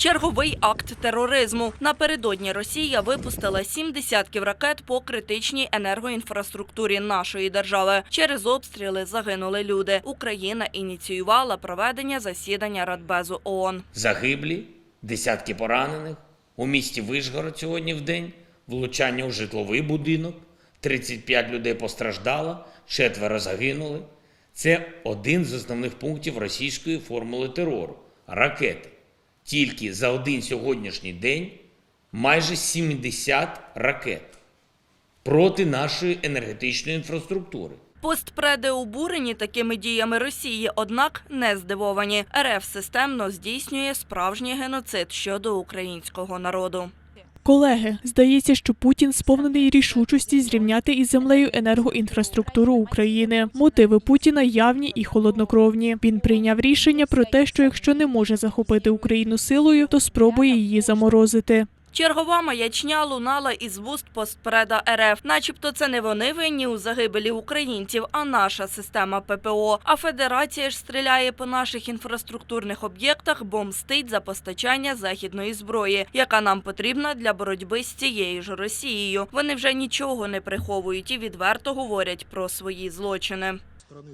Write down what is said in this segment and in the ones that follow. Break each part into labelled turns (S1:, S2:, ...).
S1: Черговий акт тероризму. Напередодні Росія випустила сім десятків ракет по критичній енергоінфраструктурі нашої держави. Через обстріли загинули люди. Україна ініціювала проведення засідання Радбезу ООН.
S2: Загиблі, десятки поранених. У місті Вишгород сьогодні в день влучання у житловий будинок. 35 людей постраждало, четверо загинули. Це один з основних пунктів російської формули терору ракети. Тільки за один сьогоднішній день майже 70 ракет проти нашої енергетичної інфраструктури.
S1: Постпреди обурені такими діями Росії, однак не здивовані. РФ системно здійснює справжній геноцид щодо українського народу.
S3: Колеги, здається, що Путін сповнений рішучості зрівняти із землею енергоінфраструктуру України. Мотиви Путіна явні і холоднокровні. Він прийняв рішення про те, що якщо не може захопити Україну силою, то спробує її заморозити.
S1: Чергова маячня лунала із вуст постпреда РФ, начебто це не вони винні у загибелі українців, а наша система ППО. А федерація ж стріляє по наших інфраструктурних об'єктах, бо мстить за постачання західної зброї, яка нам потрібна для боротьби з цією ж Росією. Вони вже нічого не приховують і відверто говорять про свої злочини.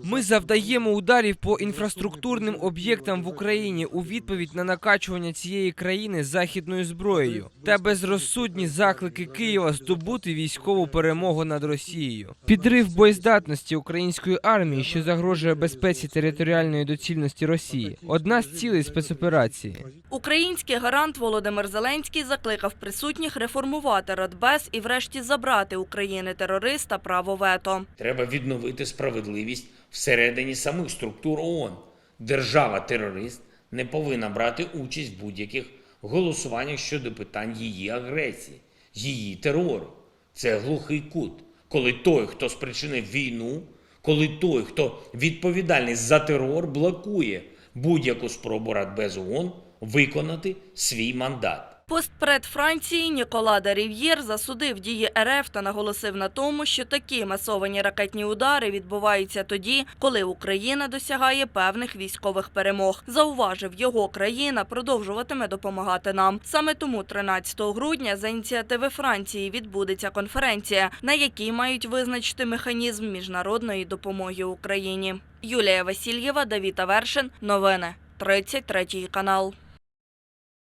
S4: Ми завдаємо ударів по інфраструктурним об'єктам в Україні у відповідь на накачування цієї країни західною зброєю та безрозсудні заклики Києва здобути військову перемогу над Росією. Підрив боєздатності української армії, що загрожує безпеці територіальної доцільності Росії, одна з цілей спецоперації.
S1: Український гарант Володимир Зеленський закликав присутніх реформувати Радбез і врешті забрати України терориста право вето.
S2: Треба відновити справедливість всередині самих структур ООН. Держава-терорист не повинна брати участь в будь-яких голосуваннях щодо питань її агресії, її терору. Це глухий кут, коли той, хто спричинив війну, коли той, хто відповідальний за терор, блокує будь-яку спробу Радбезу ООН виконати свій мандат.
S1: Постпред Франції Нікола де Рів'єр засудив дії РФ та наголосив на тому, що такі масовані ракетні удари відбуваються тоді, коли Україна досягає певних військових перемог. Зауважив, його країна продовжуватиме допомагати нам. Саме тому 13 грудня за ініціативи Франції відбудеться конференція, на якій мають визначити механізм міжнародної допомоги Україні. Юлія Васильєва, Давід Авершин. Новини 33 канал.